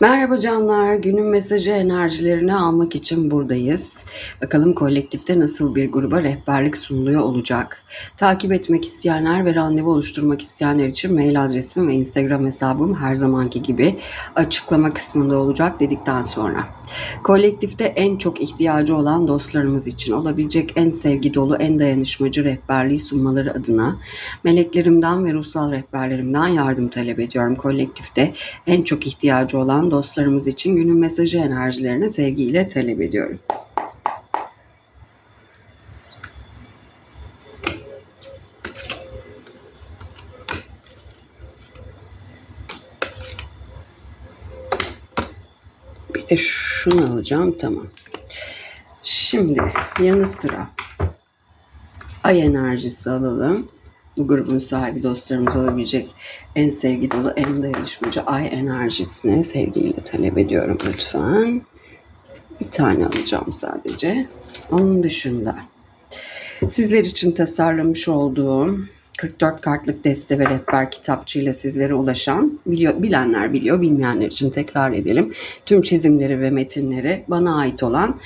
Merhaba canlar, günün mesajı enerjilerini almak için buradayız. Bakalım kolektifte nasıl bir gruba rehberlik sunuluyor olacak. Takip etmek isteyenler ve randevu oluşturmak isteyenler için mail adresim ve Instagram hesabım her zamanki gibi açıklama kısmında olacak dedikten sonra. Kolektifte en çok ihtiyacı olan dostlarımız için olabilecek en sevgi dolu, en dayanışmacı rehberliği sunmaları adına meleklerimden ve ruhsal rehberlerimden yardım talep ediyorum. Kolektifte en çok ihtiyacı olan dostlarımız için günün mesajı enerjilerini sevgiyle talep ediyorum. Bir de şunu alacağım tamam. Şimdi yanı sıra ay enerjisi alalım. Bu grubun sahibi dostlarımız olabilecek en sevgi dolu, en dayanışmacı ay enerjisini sevgiyle talep ediyorum lütfen. Bir tane alacağım sadece. Onun dışında sizler için tasarlamış olduğum 44 kartlık deste ve rehber kitapçığıyla sizlere ulaşan, biliyor, bilenler biliyor, bilmeyenler için tekrar edelim. Tüm çizimleri ve metinleri bana ait olan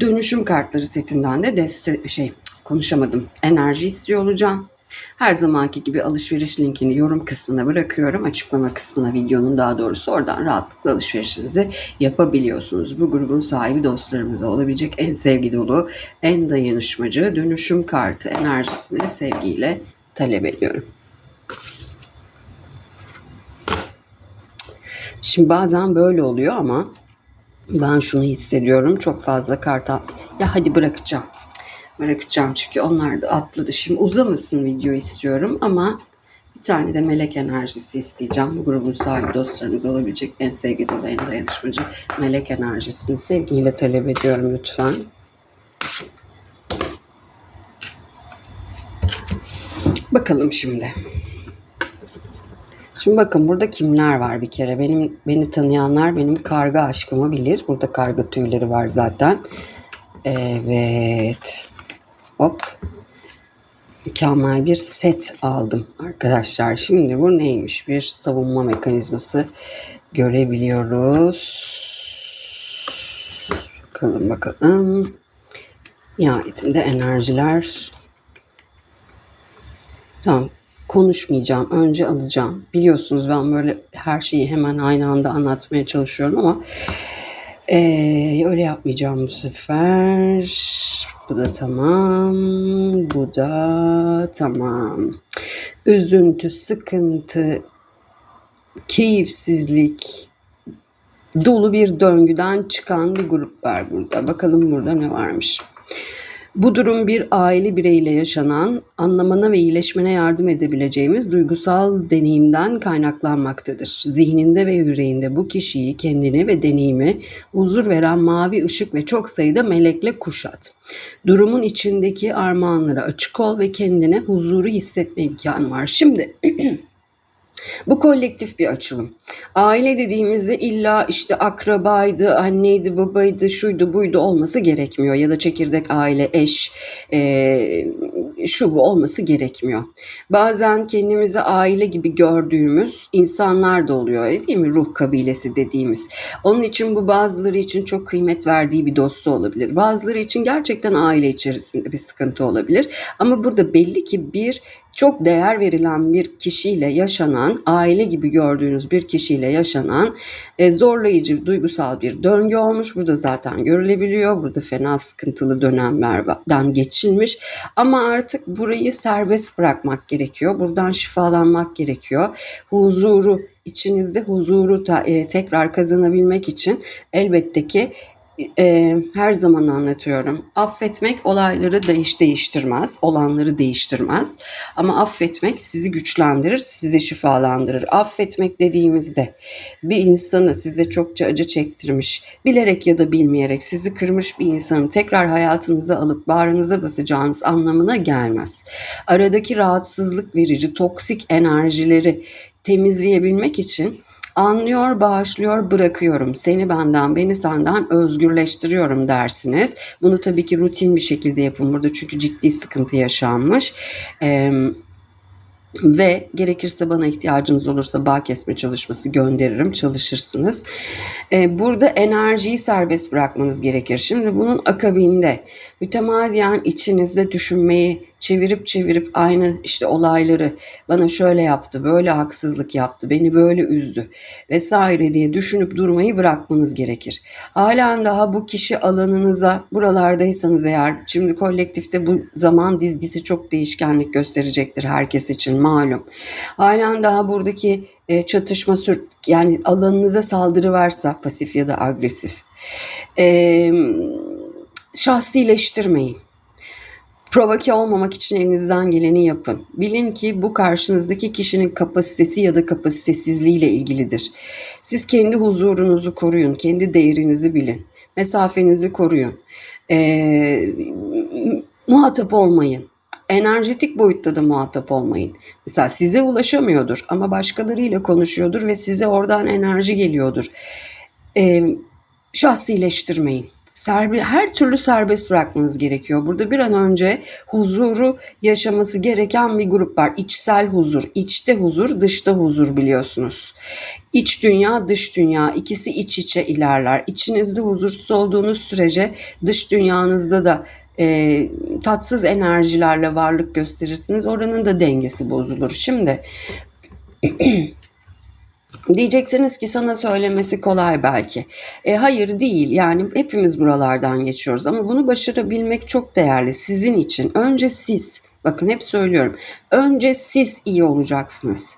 dönüşüm kartları setinden de deste şey konuşamadım. Enerji istiyor olacağım. Her zamanki gibi alışveriş linkini yorum kısmına bırakıyorum. Açıklama kısmına videonun daha doğrusu oradan rahatlıkla alışverişinizi yapabiliyorsunuz. Bu grubun sahibi dostlarımıza olabilecek en sevgi dolu, en dayanışmacı dönüşüm kartı enerjisini sevgiyle talep ediyorum. Şimdi bazen böyle oluyor ama ben şunu hissediyorum. Çok fazla karta ya hadi bırakacağım. Bırakacağım çünkü onlar da atladı. Şimdi uzamasın video istiyorum ama bir tane de melek enerjisi isteyeceğim. Bu grubun sahibi dostlarımız olabilecek en sevgi dolu, en dayanışmacı melek enerjisini sevgiyle talep ediyorum lütfen. Bakalım şimdi. Şimdi bakın burada kimler var bir kere. Benim beni tanıyanlar benim karga aşkımı bilir. Burada karga tüyleri var zaten. Evet. Hop. Mükemmel bir set aldım arkadaşlar. Şimdi bu neymiş? Bir savunma mekanizması görebiliyoruz. Bakalım bakalım. Nihayetinde enerjiler. Tamam konuşmayacağım. Önce alacağım. Biliyorsunuz ben böyle her şeyi hemen aynı anda anlatmaya çalışıyorum ama ee, öyle yapmayacağım bu sefer. Bu da tamam. Bu da tamam. Üzüntü, sıkıntı, keyifsizlik dolu bir döngüden çıkan bir grup var burada. Bakalım burada ne varmış. Bu durum bir aile bireyle yaşanan, anlamana ve iyileşmene yardım edebileceğimiz duygusal deneyimden kaynaklanmaktadır. Zihninde ve yüreğinde bu kişiyi, kendini ve deneyimi huzur veren mavi ışık ve çok sayıda melekle kuşat. Durumun içindeki armağanlara açık ol ve kendine huzuru hissetme imkanı var. Şimdi Bu kolektif bir açılım. Aile dediğimizde illa işte akrabaydı, anneydi, babaydı, şuydu, buydu olması gerekmiyor. Ya da çekirdek aile, eş, e, şu bu olması gerekmiyor. Bazen kendimizi aile gibi gördüğümüz insanlar da oluyor değil mi? Ruh kabilesi dediğimiz. Onun için bu bazıları için çok kıymet verdiği bir dostu olabilir. Bazıları için gerçekten aile içerisinde bir sıkıntı olabilir. Ama burada belli ki bir çok değer verilen bir kişiyle yaşanan, aile gibi gördüğünüz bir kişiyle yaşanan e, zorlayıcı duygusal bir döngü olmuş. Burada zaten görülebiliyor. Burada fena sıkıntılı dönemlerden geçilmiş. Ama artık burayı serbest bırakmak gerekiyor. Buradan şifalanmak gerekiyor. Huzuru içinizde huzuru ta, e, tekrar kazanabilmek için elbette ki e, her zaman anlatıyorum. Affetmek olayları değiş değiştirmez, olanları değiştirmez. Ama affetmek sizi güçlendirir, sizi şifalandırır. Affetmek dediğimizde bir insanı size çokça acı çektirmiş, bilerek ya da bilmeyerek sizi kırmış bir insanı tekrar hayatınıza alıp bağrınıza basacağınız anlamına gelmez. Aradaki rahatsızlık verici, toksik enerjileri temizleyebilmek için Anlıyor, bağışlıyor, bırakıyorum. Seni benden, beni senden özgürleştiriyorum dersiniz. Bunu tabii ki rutin bir şekilde yapın burada çünkü ciddi sıkıntı yaşanmış. Ee, Ve gerekirse bana ihtiyacınız olursa bağ kesme çalışması gönderirim, çalışırsınız. Ee, burada enerjiyi serbest bırakmanız gerekir. Şimdi bunun akabinde mütemadiyen içinizde düşünmeyi çevirip çevirip aynı işte olayları bana şöyle yaptı, böyle haksızlık yaptı, beni böyle üzdü vesaire diye düşünüp durmayı bırakmanız gerekir. Halen daha bu kişi alanınıza buralardaysanız eğer şimdi kolektifte bu zaman dizgisi çok değişkenlik gösterecektir herkes için malum. Halen daha buradaki e, çatışma sür yani alanınıza saldırı varsa pasif ya da agresif. E, şahsileştirmeyin. Provoke olmamak için elinizden geleni yapın. Bilin ki bu karşınızdaki kişinin kapasitesi ya da kapasitesizliğiyle ilgilidir. Siz kendi huzurunuzu koruyun, kendi değerinizi bilin, mesafenizi koruyun. Ee, muhatap olmayın. Enerjetik boyutta da muhatap olmayın. Mesela size ulaşamıyordur ama başkalarıyla konuşuyordur ve size oradan enerji geliyordur. Ee, şahsileştirmeyin. Serbi, her türlü serbest bırakmanız gerekiyor. Burada bir an önce huzuru yaşaması gereken bir grup var. İçsel huzur, içte huzur, dışta huzur biliyorsunuz. İç dünya, dış dünya ikisi iç içe ilerler. İçinizde huzursuz olduğunuz sürece dış dünyanızda da e, tatsız enerjilerle varlık gösterirsiniz. Oranın da dengesi bozulur. Şimdi Diyeceksiniz ki sana söylemesi kolay belki. E, hayır değil yani hepimiz buralardan geçiyoruz ama bunu başarabilmek çok değerli sizin için. Önce siz Bakın hep söylüyorum. Önce siz iyi olacaksınız.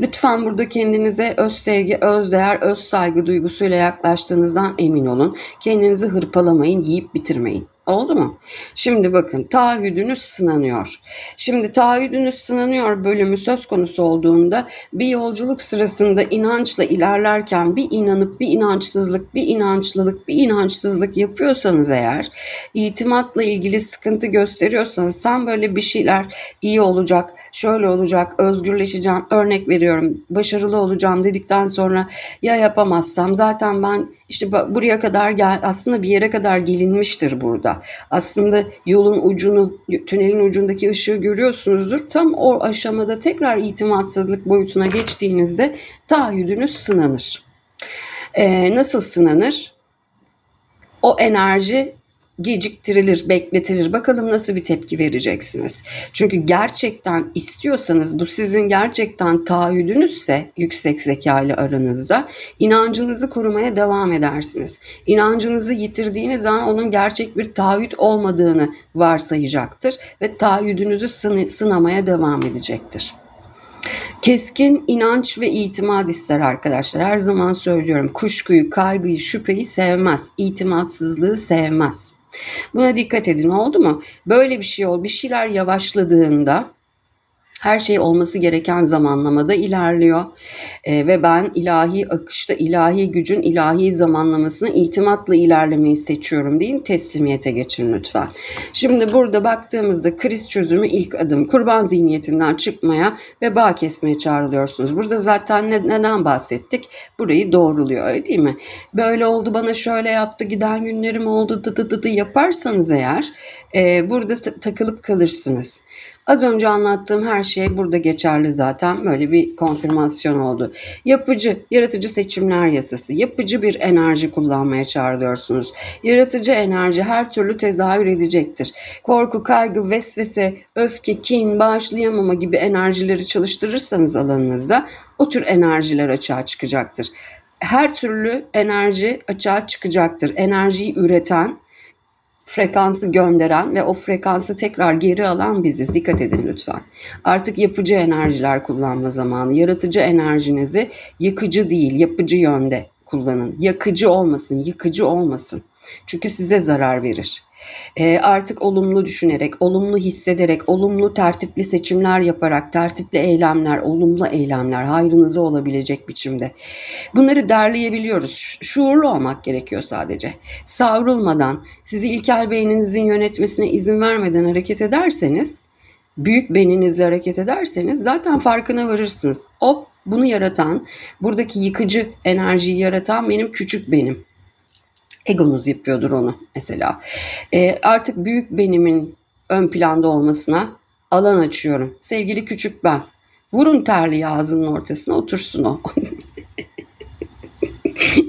Lütfen burada kendinize öz sevgi, öz değer, öz saygı duygusuyla yaklaştığınızdan emin olun. Kendinizi hırpalamayın, yiyip bitirmeyin. Oldu mu? Şimdi bakın taahhüdünüz sınanıyor. Şimdi taahhüdünüz sınanıyor bölümü söz konusu olduğunda bir yolculuk sırasında inançla ilerlerken bir inanıp bir inançsızlık, bir inançlılık, bir inançsızlık yapıyorsanız eğer itimatla ilgili sıkıntı gösteriyorsanız sen böyle bir şeyler iyi olacak, şöyle olacak, özgürleşeceğim, örnek veriyorum, başarılı olacağım dedikten sonra ya yapamazsam zaten ben işte buraya kadar gel aslında bir yere kadar gelinmiştir burada. Aslında yolun ucunu, tünelin ucundaki ışığı görüyorsunuzdur. Tam o aşamada tekrar itimatsızlık boyutuna geçtiğinizde taahhüdünüz sınanır. Ee, nasıl sınanır? O enerji geciktirilir, bekletilir. Bakalım nasıl bir tepki vereceksiniz. Çünkü gerçekten istiyorsanız bu sizin gerçekten taahhüdünüzse yüksek zeka ile aranızda inancınızı korumaya devam edersiniz. İnancınızı yitirdiğiniz an onun gerçek bir taahhüt olmadığını varsayacaktır ve taahhüdünüzü sınamaya devam edecektir. Keskin inanç ve itimat ister arkadaşlar. Her zaman söylüyorum. Kuşkuyu, kaygıyı, şüpheyi sevmez. İtimatsızlığı sevmez. Buna dikkat edin oldu mu? Böyle bir şey ol. Bir şeyler yavaşladığında her şey olması gereken zamanlamada ilerliyor ee, ve ben ilahi akışta ilahi gücün ilahi zamanlamasına itimatla ilerlemeyi seçiyorum deyin teslimiyete geçin lütfen. Şimdi burada baktığımızda kriz çözümü ilk adım kurban zihniyetinden çıkmaya ve bağ kesmeye çağrılıyorsunuz. Burada zaten ne, neden bahsettik? Burayı doğruluyor öyle değil mi? Böyle oldu bana şöyle yaptı giden günlerim oldu dı dı dı dı yaparsanız eğer e, burada takılıp kalırsınız. Az önce anlattığım her şey burada geçerli zaten. Böyle bir konfirmasyon oldu. Yapıcı, yaratıcı seçimler yasası. Yapıcı bir enerji kullanmaya çağrılıyorsunuz. Yaratıcı enerji her türlü tezahür edecektir. Korku, kaygı, vesvese, öfke, kin, bağışlayamama gibi enerjileri çalıştırırsanız alanınızda o tür enerjiler açığa çıkacaktır. Her türlü enerji açığa çıkacaktır. Enerjiyi üreten, frekansı gönderen ve o frekansı tekrar geri alan biziz. Dikkat edin lütfen. Artık yapıcı enerjiler kullanma zamanı. Yaratıcı enerjinizi yıkıcı değil, yapıcı yönde kullanın. Yakıcı olmasın, yıkıcı olmasın. Çünkü size zarar verir. E, artık olumlu düşünerek, olumlu hissederek, olumlu tertipli seçimler yaparak, tertipli eylemler, olumlu eylemler hayrınıza olabilecek biçimde. Bunları derleyebiliyoruz. Şuurlu olmak gerekiyor sadece. Savrulmadan, sizi ilkel beyninizin yönetmesine izin vermeden hareket ederseniz, büyük beninizle hareket ederseniz zaten farkına varırsınız. Hop bunu yaratan, buradaki yıkıcı enerjiyi yaratan benim küçük benim egonuz yapıyordur onu mesela. E, artık büyük benimin ön planda olmasına alan açıyorum. Sevgili küçük ben. Vurun terliği ağzının ortasına otursun o.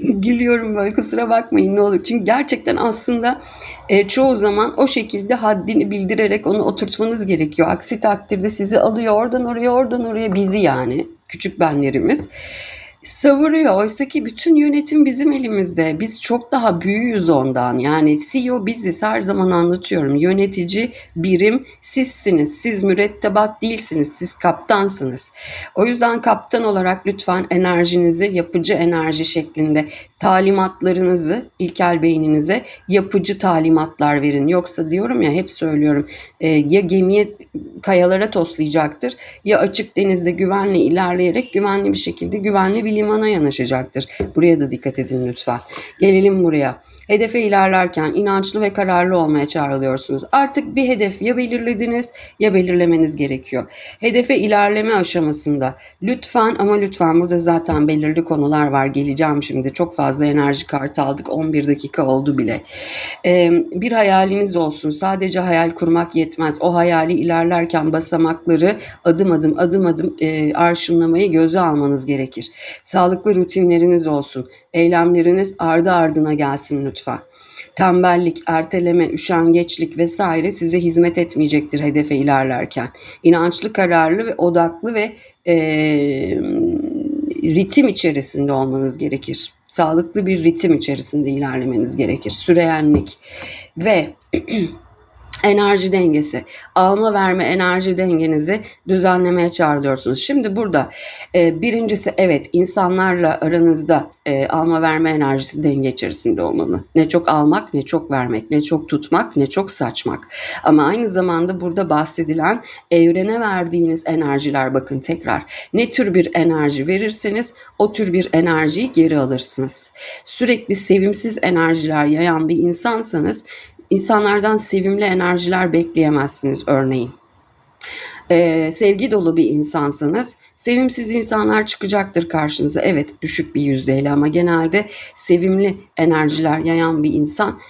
Gülüyorum böyle kusura bakmayın ne olur. Çünkü gerçekten aslında e, çoğu zaman o şekilde haddini bildirerek onu oturtmanız gerekiyor. Aksi takdirde sizi alıyor oradan oraya oradan oraya bizi yani küçük benlerimiz savuruyor. Oysa ki bütün yönetim bizim elimizde. Biz çok daha büyüğüz ondan. Yani CEO biziz her zaman anlatıyorum. Yönetici birim sizsiniz. Siz mürettebat değilsiniz. Siz kaptansınız. O yüzden kaptan olarak lütfen enerjinizi yapıcı enerji şeklinde talimatlarınızı ilkel beyninize yapıcı talimatlar verin. Yoksa diyorum ya hep söylüyorum e, ya gemiye kayalara toslayacaktır ya açık denizde güvenli ilerleyerek güvenli bir şekilde güvenli bir limana yanaşacaktır. Buraya da dikkat edin lütfen. Gelelim buraya. Hedefe ilerlerken inançlı ve kararlı olmaya çağrılıyorsunuz. Artık bir hedef ya belirlediniz ya belirlemeniz gerekiyor. Hedefe ilerleme aşamasında lütfen ama lütfen burada zaten belirli konular var. Geleceğim şimdi. Çok fazla enerji kartı aldık. 11 dakika oldu bile. Ee, bir hayaliniz olsun. Sadece hayal kurmak yetmez. O hayali ilerlerken basamakları adım adım adım adım e, arşınlamayı göze almanız gerekir. Sağlıklı rutinleriniz olsun. Eylemleriniz ardı ardına gelsin lütfen. Tembellik, erteleme, üşengeçlik vesaire size hizmet etmeyecektir hedefe ilerlerken. İnançlı, kararlı ve odaklı ve e, ritim içerisinde olmanız gerekir. Sağlıklı bir ritim içerisinde ilerlemeniz gerekir. Süreyenlik ve enerji dengesi, alma verme enerji dengenizi düzenlemeye çağrılıyorsunuz. Şimdi burada e, birincisi evet insanlarla aranızda e, alma verme enerjisi denge içerisinde olmalı. Ne çok almak, ne çok vermek, ne çok tutmak, ne çok saçmak. Ama aynı zamanda burada bahsedilen evrene verdiğiniz enerjiler bakın tekrar. Ne tür bir enerji verirseniz o tür bir enerjiyi geri alırsınız. Sürekli sevimsiz enerjiler yayan bir insansanız İnsanlardan sevimli enerjiler bekleyemezsiniz örneğin. Ee, sevgi dolu bir insansanız sevimsiz insanlar çıkacaktır karşınıza. Evet düşük bir yüzdeyle ama genelde sevimli enerjiler yayan bir insan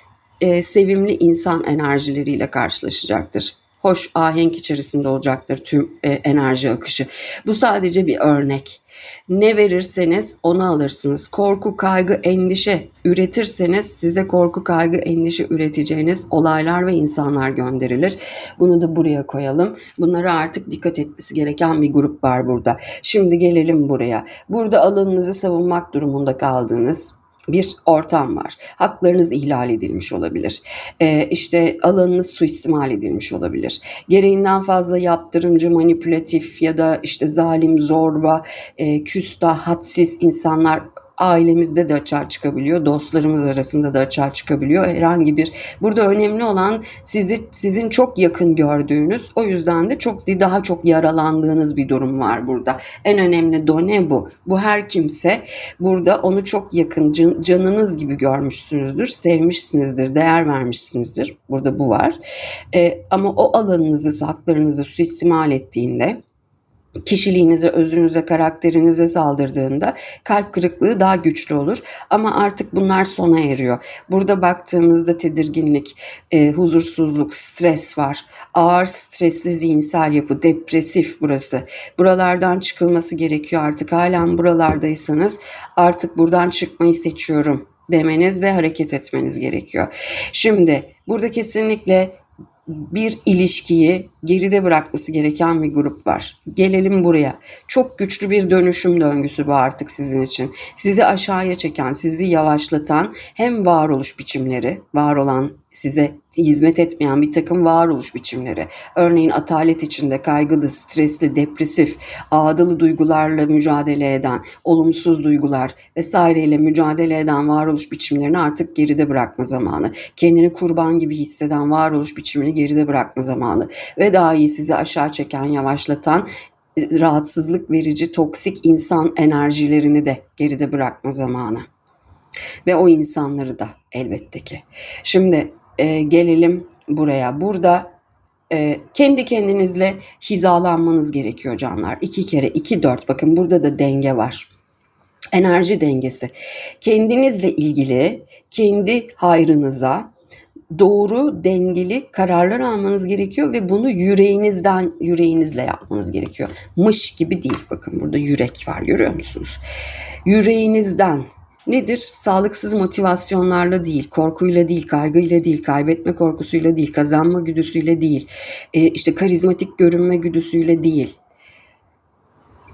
e, sevimli insan enerjileriyle karşılaşacaktır hoş ahenk içerisinde olacaktır tüm e, enerji akışı. Bu sadece bir örnek. Ne verirseniz onu alırsınız. Korku, kaygı, endişe üretirseniz size korku, kaygı, endişe üreteceğiniz olaylar ve insanlar gönderilir. Bunu da buraya koyalım. Bunlara artık dikkat etmesi gereken bir grup var burada. Şimdi gelelim buraya. Burada alanınızı savunmak durumunda kaldığınız bir ortam var. Haklarınız ihlal edilmiş olabilir. Ee, işte alanınız suistimal edilmiş olabilir. Gereğinden fazla yaptırımcı, manipülatif ya da işte zalim, zorba, e, küstah, hadsiz insanlar ailemizde de açığa çıkabiliyor, dostlarımız arasında da açığa çıkabiliyor. Herhangi bir burada önemli olan sizi sizin çok yakın gördüğünüz, o yüzden de çok daha çok yaralandığınız bir durum var burada. En önemli done bu. Bu her kimse burada onu çok yakın can, canınız gibi görmüşsünüzdür, sevmişsinizdir, değer vermişsinizdir. Burada bu var. Ee, ama o alanınızı, haklarınızı suistimal ettiğinde kişiliğinize, özünüze, karakterinize saldırdığında kalp kırıklığı daha güçlü olur. Ama artık bunlar sona eriyor. Burada baktığımızda tedirginlik, e, huzursuzluk, stres var. Ağır stresli zihinsel yapı, depresif burası. Buralardan çıkılması gerekiyor artık. Halen buralardaysanız artık buradan çıkmayı seçiyorum demeniz ve hareket etmeniz gerekiyor. Şimdi burada kesinlikle bir ilişkiyi geride bırakması gereken bir grup var. Gelelim buraya. Çok güçlü bir dönüşüm döngüsü bu artık sizin için. Sizi aşağıya çeken, sizi yavaşlatan hem varoluş biçimleri, var olan size hizmet etmeyen bir takım varoluş biçimleri. Örneğin atalet içinde kaygılı, stresli, depresif, ağdalı duygularla mücadele eden, olumsuz duygular vesaireyle mücadele eden varoluş biçimlerini artık geride bırakma zamanı. Kendini kurban gibi hisseden varoluş biçimini geride bırakma zamanı. Ve daha iyi sizi aşağı çeken, yavaşlatan, rahatsızlık verici, toksik insan enerjilerini de geride bırakma zamanı. Ve o insanları da elbette ki. Şimdi e, gelelim buraya. Burada e, kendi kendinizle hizalanmanız gerekiyor canlar. İki kere, iki dört. Bakın burada da denge var. Enerji dengesi. Kendinizle ilgili, kendi hayrınıza doğru, dengeli kararlar almanız gerekiyor ve bunu yüreğinizden, yüreğinizle yapmanız gerekiyor. Mış gibi değil. Bakın burada yürek var. Görüyor musunuz? Yüreğinizden Nedir? Sağlıksız motivasyonlarla değil, korkuyla değil, kaygıyla değil, kaybetme korkusuyla değil, kazanma güdüsüyle değil, e, işte karizmatik görünme güdüsüyle değil.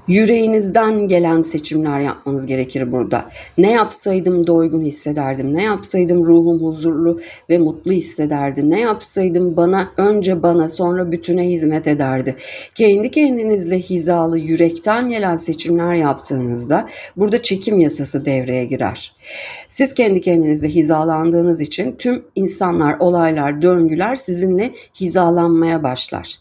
Yüreğinizden gelen seçimler yapmanız gerekir burada. Ne yapsaydım doygun hissederdim, ne yapsaydım ruhum huzurlu ve mutlu hissederdi, ne yapsaydım bana önce bana sonra bütüne hizmet ederdi. Kendi kendinizle hizalı yürekten gelen seçimler yaptığınızda burada çekim yasası devreye girer. Siz kendi kendinizle hizalandığınız için tüm insanlar, olaylar, döngüler sizinle hizalanmaya başlar.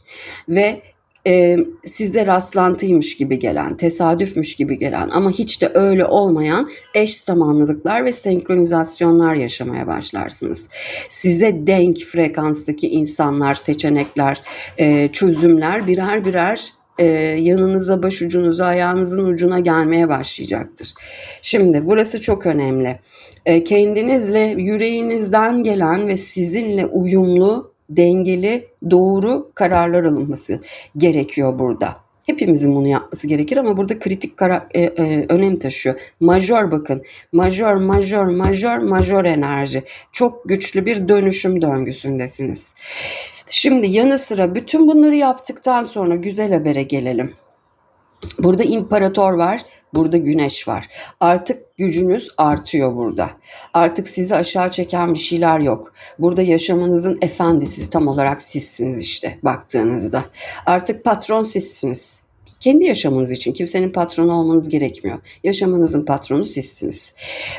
Ve e, size rastlantıymış gibi gelen, tesadüfmüş gibi gelen ama hiç de öyle olmayan eş zamanlılıklar ve senkronizasyonlar yaşamaya başlarsınız. Size denk frekanstaki insanlar, seçenekler, e, çözümler birer birer e, yanınıza, başucunuza, ayağınızın ucuna gelmeye başlayacaktır. Şimdi burası çok önemli. E, kendinizle, yüreğinizden gelen ve sizinle uyumlu dengeli, doğru kararlar alınması gerekiyor burada. Hepimizin bunu yapması gerekir ama burada kritik kara, e, e, önem taşıyor. Majör bakın. Majör, majör, majör, majör enerji. Çok güçlü bir dönüşüm döngüsündesiniz. Şimdi yanı sıra bütün bunları yaptıktan sonra güzel habere gelelim. Burada imparator var, burada güneş var. Artık gücünüz artıyor burada. Artık sizi aşağı çeken bir şeyler yok. Burada yaşamınızın efendisi tam olarak sizsiniz işte baktığınızda. Artık patron sizsiniz. Kendi yaşamınız için kimsenin patronu olmanız gerekmiyor. Yaşamınızın patronu sizsiniz.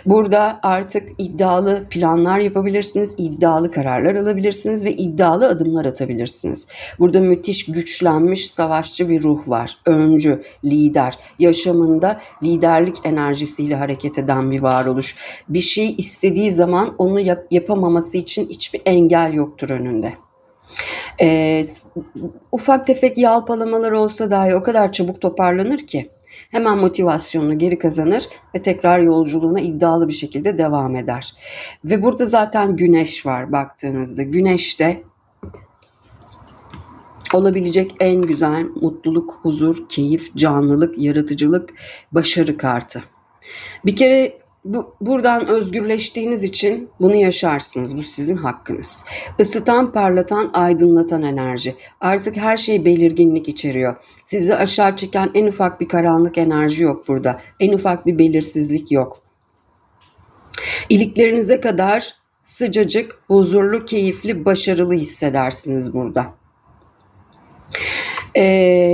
Burada artık iddialı planlar yapabilirsiniz, iddialı kararlar alabilirsiniz ve iddialı adımlar atabilirsiniz. Burada müthiş güçlenmiş savaşçı bir ruh var. Öncü, lider, yaşamında liderlik enerjisiyle hareket eden bir varoluş. Bir şey istediği zaman onu yap- yapamaması için hiçbir engel yoktur önünde. Ee, ufak tefek yalpalamalar olsa dahi o kadar çabuk toparlanır ki hemen motivasyonunu geri kazanır ve tekrar yolculuğuna iddialı bir şekilde devam eder. Ve burada zaten güneş var baktığınızda. Güneş de olabilecek en güzel mutluluk, huzur, keyif, canlılık, yaratıcılık, başarı kartı. Bir kere bu, buradan özgürleştiğiniz için bunu yaşarsınız. Bu sizin hakkınız. Isıtan, parlatan, aydınlatan enerji. Artık her şey belirginlik içeriyor. Sizi aşağı çeken en ufak bir karanlık enerji yok burada. En ufak bir belirsizlik yok. İliklerinize kadar sıcacık, huzurlu, keyifli, başarılı hissedersiniz burada. Ee,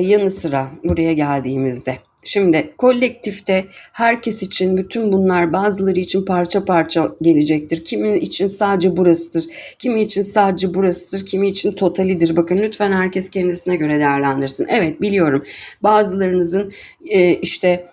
yanı sıra buraya geldiğimizde Şimdi kolektifte herkes için bütün bunlar bazıları için parça parça gelecektir. Kimin için sadece burasıdır, kimi için sadece burasıdır, kimi için totalidir. Bakın lütfen herkes kendisine göre değerlendirsin. Evet biliyorum bazılarınızın e, işte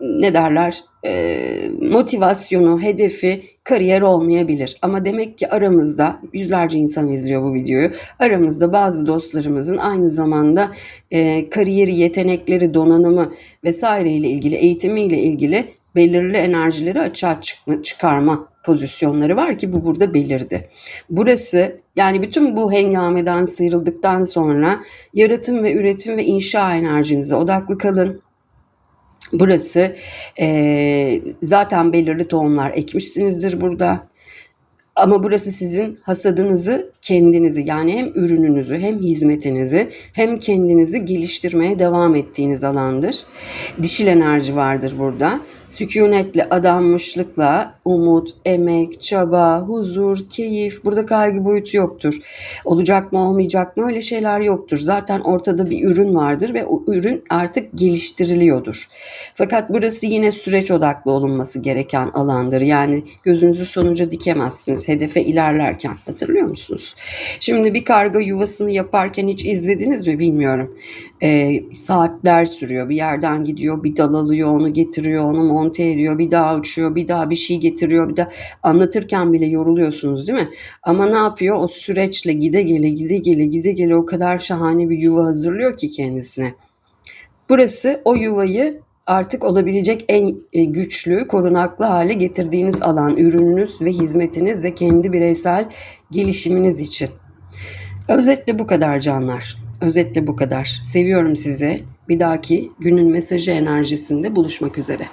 ne derler e, motivasyonu, hedefi kariyer olmayabilir. Ama demek ki aramızda yüzlerce insan izliyor bu videoyu. Aramızda bazı dostlarımızın aynı zamanda e, kariyeri, yetenekleri, donanımı vesaire ile ilgili, eğitimiyle ilgili belirli enerjileri açığa çıkma, çıkarma pozisyonları var ki bu burada belirdi. Burası yani bütün bu hengameden sıyrıldıktan sonra yaratım ve üretim ve inşa enerjinize odaklı kalın. Burası e, zaten belirli tohumlar ekmişsinizdir burada. Ama burası sizin hasadınızı, kendinizi yani hem ürününüzü hem hizmetinizi hem kendinizi geliştirmeye devam ettiğiniz alandır. Dişil enerji vardır burada. Sükunetle, adanmışlıkla, umut, emek, çaba, huzur, keyif, burada kaygı boyutu yoktur. Olacak mı olmayacak mı öyle şeyler yoktur. Zaten ortada bir ürün vardır ve o ürün artık geliştiriliyordur. Fakat burası yine süreç odaklı olunması gereken alandır. Yani gözünüzü sonuca dikemezsiniz hedefe ilerlerken. Hatırlıyor musunuz? Şimdi bir karga yuvasını yaparken hiç izlediniz mi bilmiyorum. Ee, saatler sürüyor. Bir yerden gidiyor, bir dal alıyor, onu getiriyor, onu monte ediyor, bir daha uçuyor, bir daha bir şey getiriyor, bir daha anlatırken bile yoruluyorsunuz değil mi? Ama ne yapıyor? O süreçle gide gele, gide gele, gide gele o kadar şahane bir yuva hazırlıyor ki kendisine. Burası o yuvayı artık olabilecek en e, güçlü, korunaklı hale getirdiğiniz alan, ürününüz ve hizmetiniz ve kendi bireysel gelişiminiz için. Özetle bu kadar canlar. Özetle bu kadar. Seviyorum sizi. Bir dahaki günün mesajı enerjisinde buluşmak üzere.